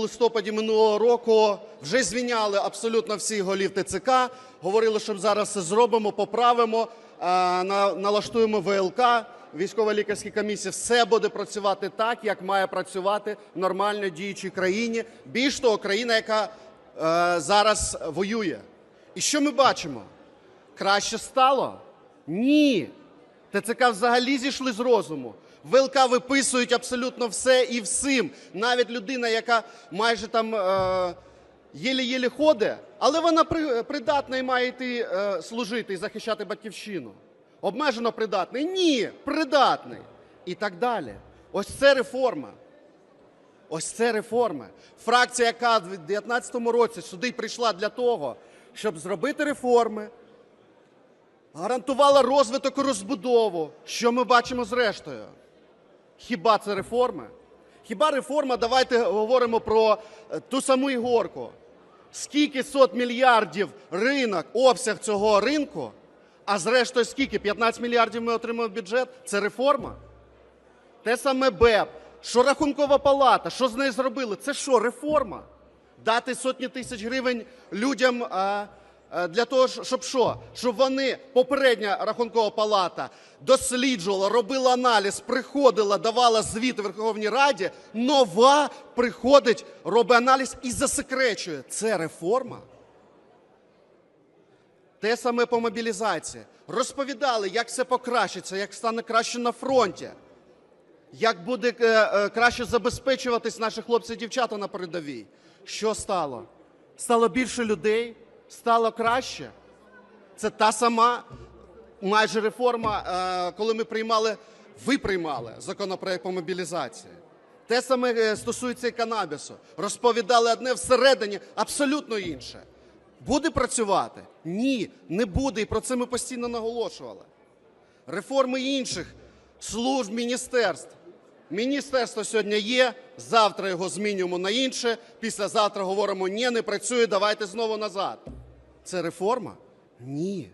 Листопаді минулого року вже звільняли абсолютно всіх голів ТЦК. Говорили, що зараз все зробимо, поправимо, е, налаштуємо ВЛК, військово-лікарські комісії. Все буде працювати так, як має працювати в нормально діючій країні. Більш того, країна, яка е, зараз воює. І що ми бачимо? Краще стало? Ні. ТЦК взагалі зійшли з розуму. ВЛК виписують абсолютно все і всім. Навіть людина, яка майже там е, єлі-єлі ходить, але вона при, придатна і має йти е, служити і захищати батьківщину. Обмежено придатний? Ні, придатний. І так далі. Ось це реформа. Ось це реформи. Фракція, яка в 2019 році сюди прийшла для того, щоб зробити реформи, гарантувала розвиток і розбудову. Що ми бачимо зрештою? Хіба це реформи? Хіба реформа? Давайте говоримо про е, ту саму ігорку. Скільки сот мільярдів ринок, обсяг цього ринку, а зрештою скільки? 15 мільярдів ми отримуємо в бюджет? Це реформа? Те саме БЕП, що рахункова палата, що з нею зробили? Це що, реформа? Дати сотні тисяч гривень людям а, для того, щоб що? Щоб вони, попередня рахункова палата, досліджувала, робила аналіз, приходила, давала звіт Верховній Раді, нова приходить, робить аналіз і засекречує. Це реформа? Те саме по мобілізації. Розповідали, як все покращиться, як стане краще на фронті, як буде е, е, краще забезпечуватись наші хлопці і дівчата на передовій. Що стало? Стало більше людей, стало краще. Це та сама майже реформа, е, коли ми приймали, ви приймали законопроект по мобілізації. Те саме е, стосується і канабісу. Розповідали одне всередині абсолютно інше. Буде працювати? Ні, не буде. І про це ми постійно наголошували. Реформи інших служб, міністерств. Міністерство сьогодні є, завтра його змінюємо на інше, післязавтра говоримо, ні, не працює, давайте знову назад. Це реформа? Ні.